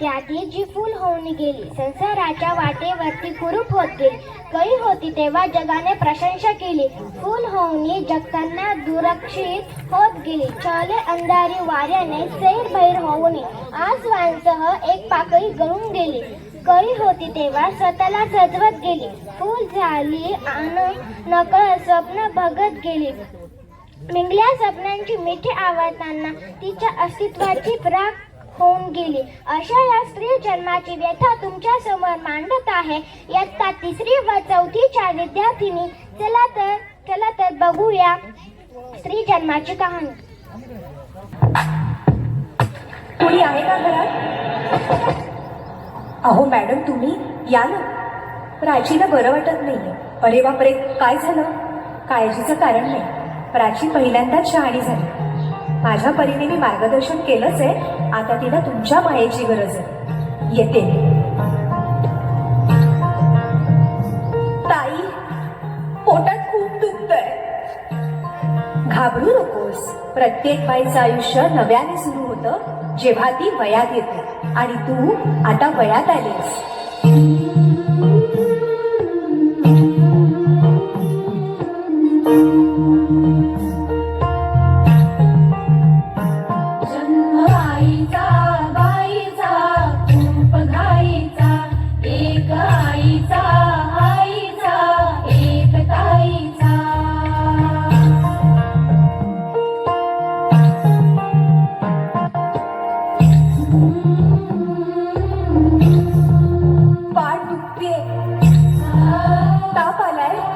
त्यातली जी फुल होऊन गेली संसाराच्या वाटेवरती कुरूप होत गेली. कळी होती तेव्हा जगाने प्रशंसा केली. फुल होऊन जगताना दुरक्षित होत गेली. चले अंधारी वाऱ्याने सैर भैर होऊन आसवांसह एक पाकळी गळून गेली. कळी होती तेव्हा स्वतःला सजवत गेली. फुल झाली आनंद नकळ स्वप्न बघत गेली. मिंगल्या स्वप्नांची मिठी आवडताना तिच्या अस्तित्वाची प्राक होऊन गेली. अशा या स्त्री जन्माची व्यथा तुमच्यासमोर मांडत आहे. इयत्ता तिसरी व चौथीच्या विद्यार्थिनी चला तर चला तर बघूया स्त्री जन्माची कहाणी. कोणी आहे का घरात? अहो मॅडम तुम्ही या ना. प्राचीला बरं वाटत नाहीये. अरे बापरे काय झालं? काळजीचं कारण नाही. प्राची पहिल्यांदाच शहाणी झाली. माझ्या परीने मी मार्गदर्शन केलंच आहे. आता तिला तुमच्या मायेची गरज आहे. येते. ताई पोटात खूप दुखतय. घाबरू नकोस. प्रत्येक बाईचं आयुष्य नव्याने सुरू होतं जेव्हा ती वयात येते. आणि तू आता वयात आलीस. आईचा बाईचा खूप घाईचा. एक आईचा आईचा एक ताईचा. पाठ दुखते ताप आलाय?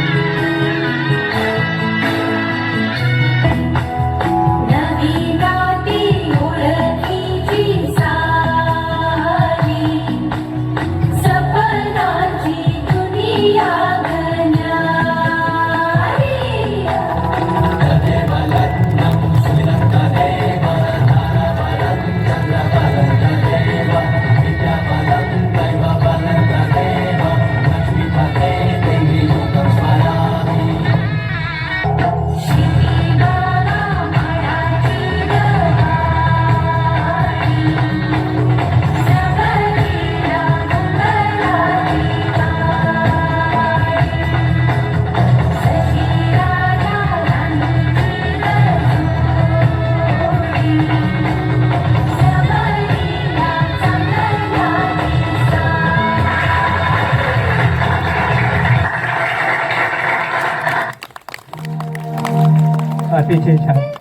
谢谢强。